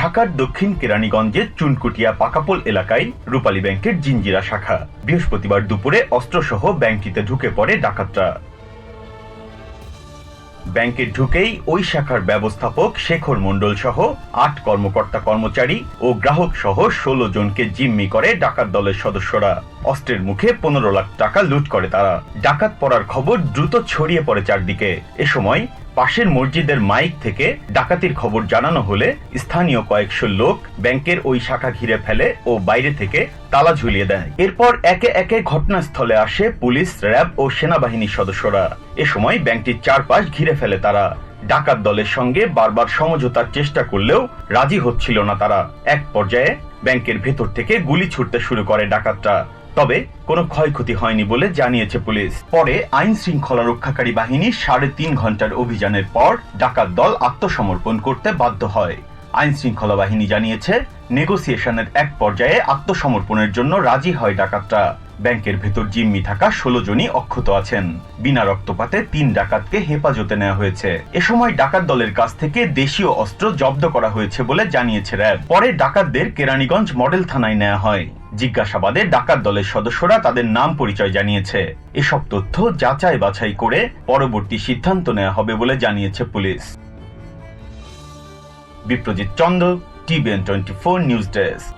ঢাকার দক্ষিণ কেরানীগঞ্জের চুনকুটিয়া পাকাপোল এলাকায় রূপালী ব্যাংকের জিঞ্জিরা শাখা। বৃহস্পতিবার দুপুরে অস্ত্রসহ ব্যাংকটিতে ঢুকে পড়ে ডাকাতরা। ব্যাংকে ঢুকেই ওই শাখার ব্যবস্থাপক শেখর মণ্ডল সহ আট কর্মকর্তা কর্মচারী ও গ্রাহক সহ ষোলো জনকে জিম্মি করে ডাকাত দলের সদস্যরা। অস্ত্রের মুখে পনেরো লাখ টাকা লুট করে তারা। ডাকাত পড়ার খবর দ্রুত ছড়িয়ে পড়ে চারদিকে। এ সময় পাশের মসজিদের মাইক থেকে ডাকাতির খবর জানানো হলে স্থানীয় কয়েকশো লোক ব্যাংকের ওই শাখা ঘিরে ফেলে ও বাইরে থেকে তালা ঝুলিয়ে দেয়। এরপর একে একে ঘটনাস্থলে আসে পুলিশ, র্যাব ও সেনাবাহিনীর সদস্যরা। এ সময় ব্যাংকটির চারপাশ ঘিরে ফেলে তারা। ডাকাত দলের সঙ্গে বারবার সমঝোতার চেষ্টা করলেও রাজি হচ্ছিল না তারা। এক পর্যায়ে ব্যাংকের ভেতর থেকে গুলি ছুটতে শুরু করে ডাকাতরা। তবে কোনো ক্ষয়ক্ষতি হয়নি বলে জানিয়েছে পুলিশ। পরে আইন শৃঙ্খলা রক্ষাকারী বাহিনী সাড়ে তিন ঘণ্টার অভিযানের পর ডাকাত দল আত্মসমর্পণ করতে বাধ্য হয়। আইন শৃঙ্খলা বাহিনী জানিয়েছে, নেগোসিয়েশনের এক পর্যায়ে আত্মসমর্পণের জন্য রাজি হয় ডাকাতরা। ব্যাংকের ভেতর জিম্মি থাকা ষোলো জনই অক্ষত আছেন। বিনা রক্তপাতে তিন ডাকাতকে হেফাজতে নেওয়া হয়েছে। এ সময় ডাকাত দলের কাছ থেকে দেশীয় অস্ত্র জব্দ করা হয়েছে বলে জানিয়েছে র্যাব। পরে ডাকাতদের কেরানীগঞ্জ মডেল থানায় নেওয়া হয়। জিজ্ঞাসাবাদে ডাকাত দলের সদস্যরা তাদের নাম পরিচয় জানিয়েছে। এসব তথ্য যাচাই বাছাই করে পরবর্তী সিদ্ধান্ত নেওয়া হবে বলে জানিয়েছে police. Biprajit Chandra, TVN twenty four news desk.